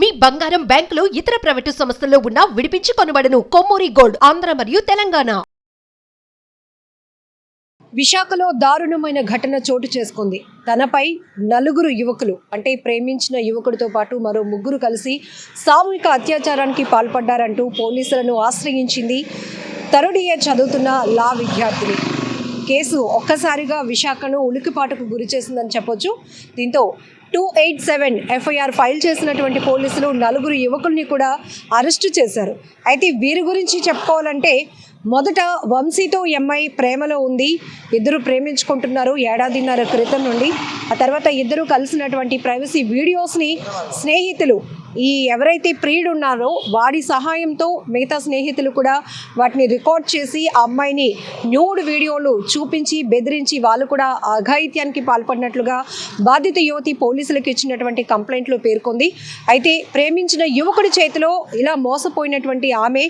మీ బంగారం బ్యాంకులో ఇతర ప్రైవేటు సంస్థల్లో ఉన్న విడిపించి కొనబడను కొమ్మూరి గోల్డ్ ఆంధ్ర మరియు తెలంగాణ. విశాఖలో దారుణమైన ఘటన చోటు చేసుకుంది. తనపై నలుగురు యువకులు అంటే ప్రేమించిన యువకుడితో పాటు మరో ముగ్గురు కలిసి సామూహిక అత్యాచారానికి పాల్పడ్డారంటూ పోలీసులను ఆశ్రయించింది థర్డ్ ఇయర్ చదువుతున్న లా విద్యార్థిని. కేసు ఒక్కసారిగా విశాఖను ఉలికిపాటుకు గురి చేసిందని చెప్పొచ్చు. దీంతో two eight seven FIR file చేసినటువంటి పోలీసులు నలుగురు యువకుల్ని కూడా అరెస్టు చేశారు. అయితే వీరి గురించి చెప్పుకోవాలంటే మొదట వంశీతో ఎంఐ ప్రేమలో ఉంది. ఇద్దరు ప్రేమించుకుంటున్నారు ఏడాదిన్నర క్రితం నుండి. ఆ తర్వాత ఇద్దరు కలిసినటువంటి ప్రైవసీ వీడియోస్ని స్నేహితులు ఈ ఎవరైతే ప్రియుడు ఉన్నారో వాడి సహాయంతో మిగతా స్నేహితులు కూడా వాటిని రికార్డ్ చేసి ఆ అమ్మాయిని న్యూడ్ వీడియోలు చూపించి బెదిరించి వాళ్ళు కూడా అఘాయిత్యానికి పాల్పడినట్లుగా బాధిత యువతి పోలీసులకు ఇచ్చినటువంటి కంప్లైంట్లో పేర్కొంది. అయితే ప్రేమించిన యువకుడి చేతిలో ఇలా మోసపోయినటువంటి ఆమె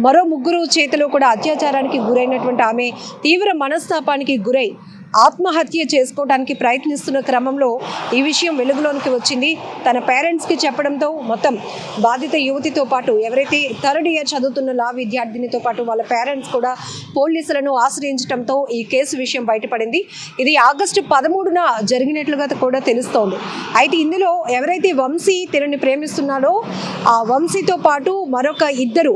మరో ముగ్గురు చేతిలో కూడా అత్యాచారానికి గురైనటువంటి ఆమె తీవ్ర మనస్తాపానికి గురై ఆత్మహత్య చేసుకోవడానికి ప్రయత్నిస్తున్న క్రమంలో ఈ విషయం వెలుగులోనికి వచ్చింది. తన పేరెంట్స్కి చెప్పడంతో మొత్తం బాధిత యువతితో పాటు ఎవరైతే థర్డ్ ఇయర్ చదువుతున్న లా విద్యార్థినితో పాటు వాళ్ళ పేరెంట్స్ కూడా పోలీసులను ఆశ్రయించడంతో ఈ కేసు విషయం బయటపడింది. ఇది ఆగస్టు పదమూడున జరిగినట్లుగా కూడా తెలుస్తోంది. అయితే ఇందులో ఎవరైతే వంశీ తిరుని ప్రేమిస్తున్నారో ఆ వంశీతో పాటు మరొక ఇద్దరు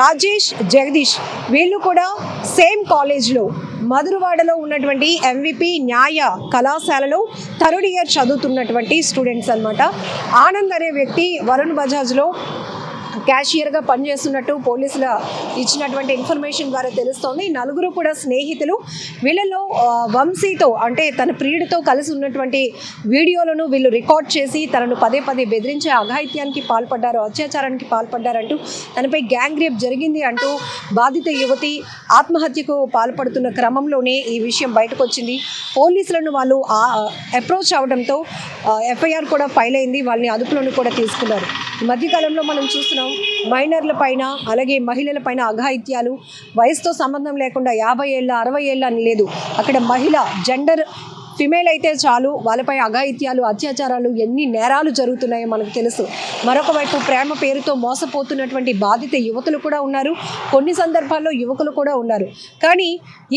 రాజేష్ జగదీష్ వీళ్ళు కూడా సేమ్ కాలేజ్లో మధురవాడలో ఉన్నటువంటి ఎంవిపి న్యాయ కళాశాలలో థర్డ్ ఇయర్ చదువుతున్నటువంటి స్టూడెంట్స్ అన్నమాట. ఆనంద్ అనే వ్యక్తి వరుణ్ బజాజ్లో క్యాషియర్గా పనిచేస్తున్నట్టు పోలీసుల ఇచ్చినటువంటి ఇన్ఫర్మేషన్ ద్వారా తెలుస్తోంది. ఈ నలుగురు కూడా స్నేహితులు. వీళ్ళలో వంశీతో అంటే తన ప్రియుడితో కలిసి ఉన్నటువంటి వీడియోలను వీళ్ళు రికార్డ్ చేసి తనను పదే పదే బెదిరించే అఘాయిత్యానికి పాల్పడ్డారు అత్యాచారానికి పాల్పడ్డారంటూ తనపై గ్యాంగ్ రేప్ జరిగింది అంటూ బాధిత యువతి ఆత్మహత్యకు పాల్పడుతున్న క్రమంలోనే ఈ విషయం బయటకు వచ్చింది పోలీసులను వాళ్ళు అప్రోచ్ అవడంతో ఎఫ్ఐఆర్ కూడా ఫైల్ అయింది. వాళ్ళని అదుపులోని కూడా తీసుకున్నారు. ఈ మధ్యకాలంలో మనం చూస్తున్నాం మైనర్ల పైన అలాగే మహిళల పైన అఘాయిత్యాలు వయసుతో సంబంధం లేకుండా యాభై ఏళ్ళ అరవై ఏళ్ళ అని లేదు. అక్కడ మహిళ జెండర్ ఫిమేల్ అయితే చాలు వాళ్ళపై అఘాయిత్యాలు అత్యాచారాలు ఎన్ని నేరాలు జరుగుతున్నాయో మనకు తెలుసు. మరొక వైపు ప్రేమ పేరుతో మోసపోతున్నటువంటి బాధిత యువతులు కూడా ఉన్నారు. కొన్ని సందర్భాల్లో యువకులు కూడా ఉన్నారు. కానీ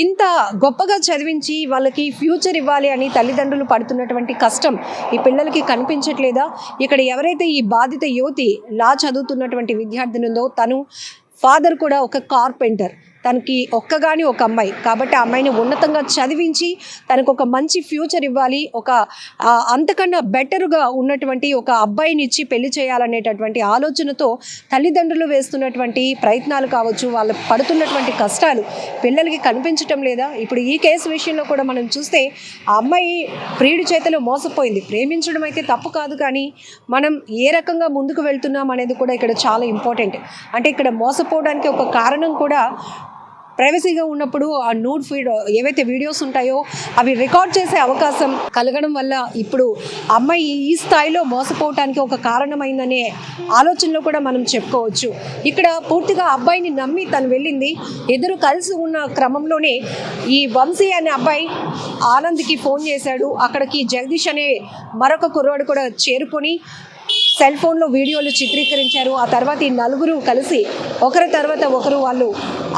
ఇంత గొప్పగా చదివించి వాళ్ళకి ఫ్యూచర్ ఇవ్వాలి అని తల్లిదండ్రులు పడుతున్నటువంటి కష్టం ఈ పిల్లలకి కనిపించట్లేదా? ఇక్కడ ఎవరైతే ఈ బాధిత యువతి లా చదువుతున్నటువంటి విద్యార్థిని ఉందో తను ఫాదర్ కూడా ఒక కార్పెంటర్. తనకి ఒక్కగాని ఒక అమ్మాయి. కాబట్టి ఆ అమ్మాయిని ఉన్నతంగా చదివించి తనకు ఒక మంచి ఫ్యూచర్ ఇవ్వాలి. ఒక అంతకన్నా బెటర్గా ఉన్నటువంటి ఒక అబ్బాయిని ఇచ్చి పెళ్ళి చేయాలనేటటువంటి ఆలోచనతో తల్లిదండ్రులు వేస్తున్నటువంటి ప్రయత్నాలు కావచ్చు వాళ్ళు పడుతున్నటువంటి కష్టాలు పిల్లలకి కనిపించటం లేదా ఇప్పుడు ఈ కేసు విషయంలో కూడా మనం చూస్తే ఆ అమ్మాయి ప్రియుడి చేతిలో మోసపోయింది. ప్రేమించడం అయితే తప్పు కాదు కానీ మనం ఏ రకంగా ముందుకు వెళ్తున్నాం అనేది కూడా ఇక్కడ చాలా ఇంపార్టెంట్. అంటే ఇక్కడ మోసపోవడానికి ఒక కారణం కూడా ప్రైవసీగా ఉన్నప్పుడు ఆ నూడ్ ఫీడ్ ఏవైతే వీడియోస్ ఉంటాయో అవి రికార్డ్ చేసే అవకాశం కలగడం వల్ల ఇప్పుడు అమ్మాయి ఈ స్థాయిలో మోసపోవటానికి ఒక కారణమైందనే ఆలోచనలో కూడా మనం చెప్పుకోవచ్చు. ఇక్కడ పూర్తిగా అబ్బాయిని నమ్మి తను వెళ్ళింది. ఇద్దరు కలిసి ఉన్న క్రమంలోనే ఈ వంశీ అనే అబ్బాయి ఆనంద్కి ఫోన్ చేశాడు. అక్కడికి జగదీష్ అనే మరొక కుర్రాడు కూడా చేరుకొని సెల్ ఫోన్లో వీడియోలు చిత్రీకరించారు. ఆ తర్వాత ఈ నలుగురు కలిసి ఒకరి తర్వాత ఒకరు వాళ్ళు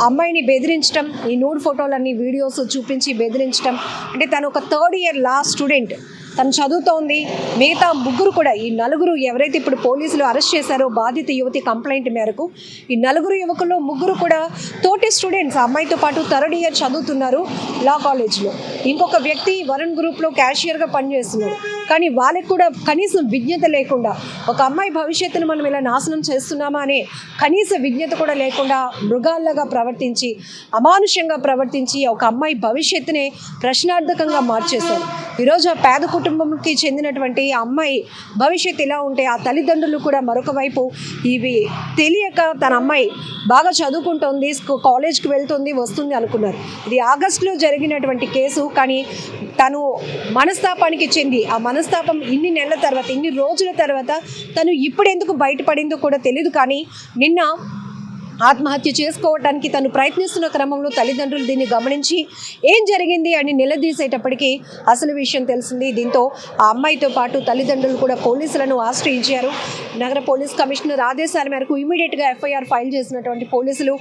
అమ్మాయిని బెదిరించడం ఈ నూడ్ ఫోటోలన్నీ వీడియోస్ చూపించి బెదిరించడం అంటే తను ఒక థర్డ్ ఇయర్ లా స్టూడెంట్. తను చదువుతోంది. మిగతా ముగ్గురు కూడా ఈ నలుగురు ఎవరైతే ఇప్పుడు పోలీసులు అరెస్ట్ చేశారో బాధిత యువతి కంప్లైంట్ మేరకు ఈ నలుగురు యువకుల్లో ముగ్గురు కూడా తోటి స్టూడెంట్స్ ఆ అమ్మాయితో పాటు థర్డ్ ఇయర్ చదువుతున్నారు లా కాలేజ్లో. ఇంకొక వ్యక్తి వరుణ్ గ్రూప్లో క్యాషియర్గా పనిచేస్తున్నాడు కానీ వాళ్ళకి కూడా కనీసం విజ్ఞత లేకుండా ఒక అమ్మాయి భవిష్యత్తును మనం ఇలా నాశనం చేస్తున్నామా అనే కనీస విజ్ఞత కూడా లేకుండా మృగాల్లాగా ప్రవర్తించి అమానుషంగా ప్రవర్తించి ఒక అమ్మాయి భవిష్యత్తునే ప్రశ్నార్థకంగా మార్చేశారు. ఈరోజు ఆ పేద కుటుంబంకి చెందినటువంటి ఆ అమ్మాయి భవిష్యత్తు ఇలా ఉంటే ఆ తల్లిదండ్రులు కూడా మరొక వైపు ఇవి తెలియక తన అమ్మాయి బాగా చదువుకుంటోంది కాలేజ్కి వెళ్తుంది వస్తుంది అనుకున్నారు. ఇది ఆగస్టులో జరిగినటువంటి కేసు కానీ తను మనస్తాపానికి చెంది. ఆ మనస్తాపం ఇన్ని నెలల తర్వాత ఇన్ని రోజుల తర్వాత తను ఇప్పుడు ఎందుకు బయటపడిందో కూడా తెలియదు కానీ నిన్న ఆత్మహత్య చేసుకోవడానికి తను ప్రయత్నిస్తున్న క్రమంలో తల్లిదండ్రులు దీన్ని గమనించి ఏం జరిగింది అని నిలదీసేటప్పటికీ అసలు విషయం తెలిసింది. దీంతో ఆ అమ్మాయితో పాటు తల్లిదండ్రులు కూడా పోలీసులను ఆశ్రయించారు. నగర పోలీస్ కమిషనర్ ఆదేశాల మేరకు ఇమీడియట్గా ఎఫ్ఐఆర్ ఫైల్ చేసినటువంటి పోలీసులు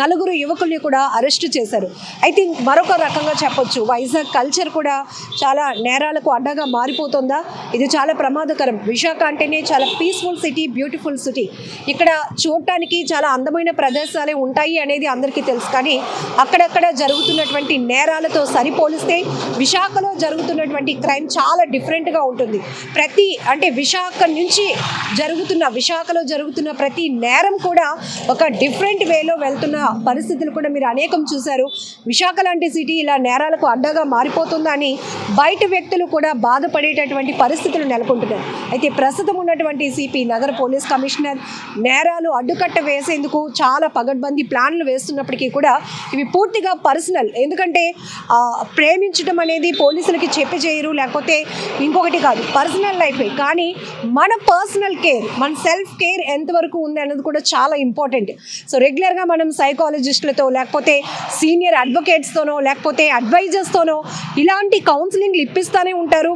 నలుగురు యువకుల్ని కూడా అరెస్టు చేశారు. అయితే మరొక రకంగా చెప్పొచ్చు. వైజాగ్ కల్చర్ కూడా చాలా నేరాలకు అడ్డగా మారిపోతుందా? ఇది చాలా ప్రమాదకరం. విశాఖ అంటేనే చాలా పీస్ఫుల్ సిటీ బ్యూటిఫుల్ సిటీ ఇక్కడ చూడటానికి చాలా అందమైన ప్రదేశాలే ఉంటాయి అనేది అందరికీ తెలుసు. కానీ అక్కడక్కడ జరుగుతున్నటువంటి నేరాలతో సరిపోలిస్తే విశాఖలో జరుగుతున్నటువంటి క్రైమ్ చాలా డిఫరెంట్గా ఉంటుంది. ప్రతి అంటే విశాఖ నుంచి జరుగుతున్న విశాఖలో జరుగుతున్న ప్రతి నేరం కూడా ఒక డిఫరెంట్ వేలో వెళ్తున్న పరిస్థితులు కూడా మీరు అనేకం చూశారు. విశాఖ లాంటి సిటీ ఇలా నేరాలకు అడ్డగా మారిపోతుందని బయట వ్యక్తులు కూడా బాధపడేటటువంటి పరిస్థితులు నెలకొంటున్నాయి. అయితే ప్రస్తుతం ఉన్నటువంటి సిపి నగర పోలీస్ కమిషనర్ నేరాలు అడ్డుకట్ట వేసేందుకు చాలా చాలా పగడ్బందీ ప్లాన్లు వేస్తున్నప్పటికీ కూడా ఇవి పూర్తిగా పర్సనల్. ఎందుకంటే ప్రేమించడం అనేది పోలీసులకి చెప్పి చేయరు లేకపోతే ఇంకొకటి కాదు పర్సనల్ లైఫే. కానీ మన పర్సనల్ కేర్ మన సెల్ఫ్ కేర్ ఎంతవరకు ఉంది అన్నది కూడా చాలా ఇంపార్టెంట్. సో రెగ్యులర్గా మనం సైకాలజిస్టులతో లేకపోతే సీనియర్ అడ్వకేట్స్తోనో లేకపోతే అడ్వైజర్స్తోనో ఇలాంటి కౌన్సిలింగ్లు ఇప్పిస్తూనే ఉంటారు.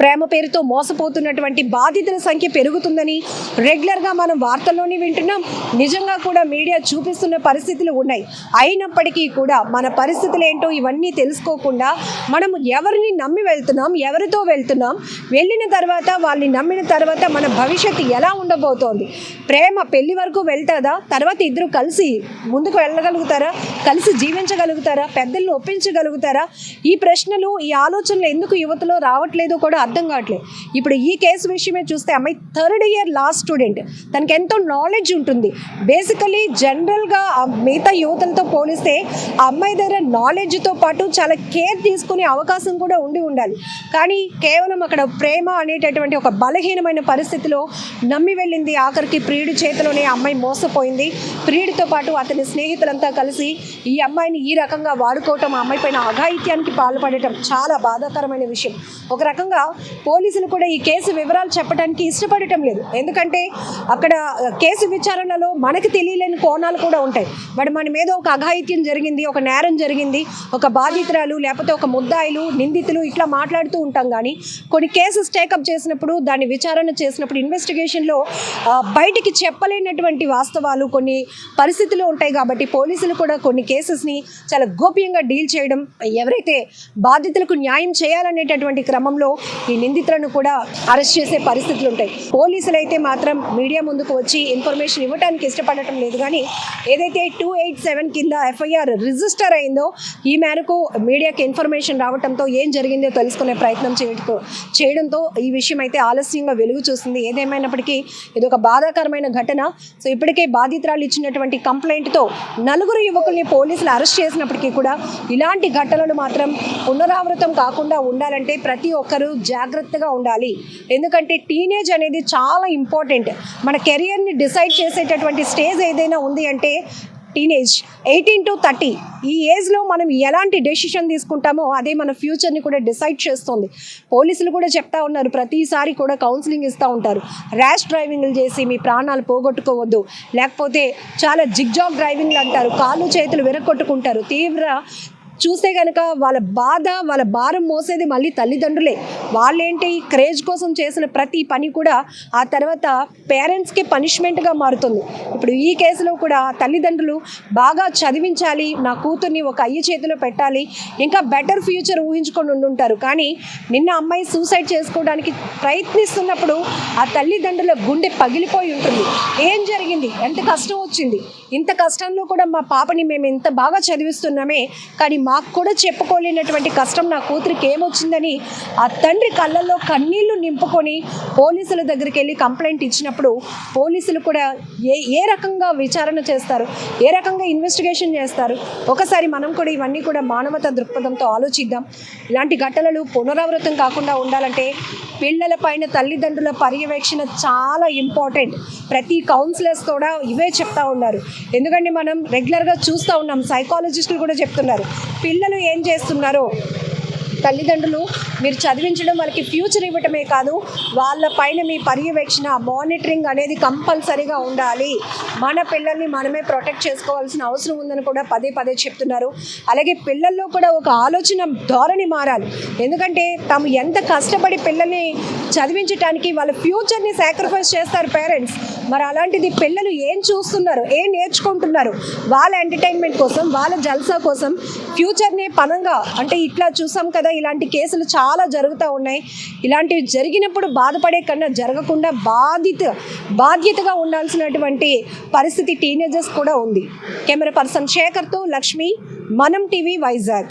ప్రేమ పేరుతో మోసపోతున్నటువంటి బాధితుల సంఖ్య పెరుగుతుందని రెగ్యులర్గా మనం వార్తల్లోనే వింటున్నాం. నిజంగా కూడా మీడియా చూపిస్తున్న పరిస్థితులు ఉన్నాయి. అయినప్పటికీ కూడా మన పరిస్థితులు ఏంటో ఇవన్నీ తెలుసుకోకుండా మనం ఎవరిని నమ్మి వెళ్తున్నాం ఎవరితో వెళ్తున్నాం వెళ్ళిన తర్వాత వాళ్ళని నమ్మిన తర్వాత మన భవిష్యత్తు ఎలా ఉండబోతోంది? ప్రేమ పెళ్ళి వరకు వెళ్తుందా? తర్వాత ఇద్దరు కలిసి ముందుకు వెళ్ళగలుగుతారా? కలిసి జీవించగలుగుతారా? పెద్దల్ని ఒప్పించగలుగుతారా? ఈ ప్రశ్నలు ఈ ఆలోచనలు ఎందుకు యువతలో రావట్లేదో కూడా అర్థం కావట్లేదు. ఇప్పుడు ఈ కేసు విషయమే చూస్తే అమ్మాయి థర్డ్ ఇయర్ లాస్ట్ స్టూడెంట్. తనకి ఎంతో నాలెడ్జ్ ఉంటుంది. బేసికలీ జనరల్గా మిగతా యువతలతో పోలిస్తే ఆ అమ్మాయి దగ్గర నాలెడ్జ్తో పాటు చాలా కేర్ తీసుకునే అవకాశం కూడా ఉండి ఉండాలి. కానీ కేవలం అక్కడ ప్రేమ అనేటటువంటి ఒక బలహీనమైన పరిస్థితిలో నమ్మి వెళ్ళింది ఆఖరికి ప్రియుడి చేతిలోనే అమ్మాయి మోసపోయింది. ప్రియుడితో పాటు అతని స్నేహితులంతా కలిసి ఈ అమ్మాయిని ఈ రకంగా వాడుకోవటం ఆ అమ్మాయి పైన అఘాయిత్యానికి పాల్పడటం చాలా బాధాకరమైన విషయం. ఒక రకంగా పోలీసులు కూడా ఈ కేసు వివరాలు చెప్పడానికి ఇష్టపడటం లేదు. ఎందుకంటే అక్కడ కేసు విచారణలో మనకి తెలియలేని కోణాలు కూడా ఉంటాయి. బట్ మన మీద ఒక అఘాయిత్యం జరిగింది ఒక నేరం జరిగింది ఒక బాధితురాలు లేకపోతే ఒక ముద్దాయిలు నిందితులు ఇట్లా మాట్లాడుతూ ఉంటాం కానీ కొన్ని కేసెస్ టేకప్ చేసినప్పుడు దాన్ని విచారణ చేసినప్పుడు ఇన్వెస్టిగేషన్లో బయట బయటికి చెప్పలేనటువంటి వాస్తవాలు కొన్ని పరిస్థితులు ఉంటాయి కాబట్టి పోలీసులు కూడా కొన్ని కేసెస్ని చాలా గోప్యంగా డీల్ చేయడం ఎవరైతే బాధితులకు న్యాయం చేయాలనేటటువంటి క్రమంలో ఈ నిందితులను కూడా అరెస్ట్ చేసే పరిస్థితులు ఉంటాయి. పోలీసులు అయితే మాత్రం మీడియా ముందుకు వచ్చి ఇన్ఫర్మేషన్ ఇవ్వడానికి ఇష్టపడటం లేదు కానీ ఏదైతే టూ ఎయిట్ సెవెన్ కింద ఎఫ్ఐఆర్ రిజిస్టర్ అయిందో ఈ మేరకు మీడియాకి ఇన్ఫర్మేషన్ రావడంతో ఏం జరిగిందో తెలుసుకునే ప్రయత్నం చేయడంతో చేయడంతో ఈ విషయం అయితే ఆలస్యంగా వెలుగు చూస్తుంది. ఏదేమైనప్పటికీ ఇది ఒక బాధాకరమైన ఘటన. సో ఇప్పటికే బాధితురాలు ఇచ్చినటువంటి కంప్లైంట్తో నలుగురు యువకుల్ని పోలీసులు అరెస్ట్ చేసినప్పటికీ కూడా ఇలాంటి ఘటనలు మాత్రం పునరావృతం కాకుండా ఉండాలంటే ప్రతి ఒక్కరూ జాగ్రత్తగా ఉండాలి. ఎందుకంటే టీనేజ్ అనేది చాలా ఇంపార్టెంట్. మన కెరియర్ని డిసైడ్ చేసేటటువంటి స్టేజ్ ఏదైనా ఉంది అంటే టీనేజ్ ఎయిటీన్ టు థర్టీ ఈ ఏజ్లో మనం ఎలాంటి డెసిషన్ తీసుకుంటామో అదే మన ఫ్యూచర్ని కూడా డిసైడ్ చేస్తుంది. పోలీసులు కూడా చెప్తా ఉన్నారు ప్రతిసారి కూడా కౌన్సిలింగ్ ఇస్తూ ఉంటారు. ర్యాష్ డ్రైవింగ్లు చేసి మీ ప్రాణాలు పోగొట్టుకోవద్దు. లేకపోతే చాలా జిగ్జాగ్ డ్రైవింగ్లు అంటారు కాళ్ళు చేతులు విరగొట్టుకుంటారు. తీవ్ర చూస్తే కనుక వాళ్ళ బాధ వాళ్ళ భారం మోసేది మళ్ళీ తల్లిదండ్రులే. వాళ్ళేంటి? క్రేజ్ కోసం చేసిన ప్రతి పని కూడా ఆ తర్వాత పేరెంట్స్కి పనిష్మెంట్గా మారుతుంది. ఇప్పుడు ఈ కేసులో కూడా తల్లిదండ్రులు బాగా చదివించాలి నా కూతుర్ని ఒక అయ్య చేతిలో పెట్టాలి ఇంకా బెటర్ ఫ్యూచర్ ఊహించుకొని ఉండుంటారు. కానీ నిన్న అమ్మాయి సూసైడ్ చేసుకోవడానికి ప్రయత్నిస్తున్నప్పుడు ఆ తల్లిదండ్రుల గుండె పగిలిపోయి ఉంటుంది. ఏం జరిగింది? ఎంత కష్టం వచ్చింది? ఇంత కష్టంలో కూడా మా పాపని మేము ఇంత బాగా చదివిస్తున్నామే కానీ మాకు కూడా చెప్పుకోలేనటువంటి కష్టం నా కూతురికి ఏమొచ్చిందని ఆ తండ్రి కళ్ళల్లో కన్నీళ్ళు నింపుకొని పోలీసుల దగ్గరికి వెళ్ళి కంప్లైంట్ ఇచ్చినప్పుడు పోలీసులు కూడా ఏ ఏ రకంగా విచారణ చేస్తారు ఏ రకంగా ఇన్వెస్టిగేషన్ చేస్తారు ఒకసారి మనం కూడా ఇవన్నీ కూడా మానవత దృక్పథంతో ఆలోచిద్దాం. ఇలాంటి ఘటనలు పునరావృతం కాకుండా ఉండాలంటే పిల్లల పైన తల్లిదండ్రుల పర్యవేక్షణ చాలా ఇంపార్టెంట్. ప్రతి కౌన్సిలర్స్ కూడా ఇవే చెప్తా ఉన్నారు. ఎందుకంటే మనం రెగ్యులర్గా చూస్తూ ఉన్నాం. సైకాలజిస్టులు కూడా చెప్తున్నారు. పిల్లలు ఏం చేస్తున్నారో? తల్లిదండ్రులు మీరు చదివించడం వాళ్ళకి ఫ్యూచర్ ఇవ్వటమే కాదు వాళ్ళ పైన మీ పర్యవేక్షణ మానిటరింగ్ అనేది కంపల్సరీగా ఉండాలి. మన పిల్లల్ని మనమే ప్రొటెక్ట్ చేసుకోవాల్సిన అవసరం ఉందని కూడా పదే పదే చెప్తున్నారు. అలాగే పిల్లల్లో కూడా ఒక ఆలోచన ధోరణి మారాలి. ఎందుకంటే తాము ఎంత కష్టపడి పిల్లల్ని చదివించడానికి వాళ్ళ ఫ్యూచర్ని సాక్రిఫైస్ చేస్తారు పేరెంట్స్ మరి అలాంటిది పిల్లలు ఏం చూస్తున్నారు ఏం నేర్చుకుంటున్నారు? వాళ్ళ ఎంటర్టైన్మెంట్ కోసం వాళ్ళ జల్సా కోసం ఫ్యూచర్ని పనంగా అంటే ఇట్లా చూసాం కదా ఇలాంటి కేసులు చాలా జరుగుతూ ఉన్నాయి. ఇలాంటివి జరిగినప్పుడు బాధపడే కన్నా జరగకుండా బాధిత బాధ్యతగా ఉండాల్సినటువంటి పరిస్థితి టీనేజర్స్ కూడా ఉంది. కెమెరా పర్సన్ శేఖర్తో లక్ష్మి మనం టీవీ వైజాగ్.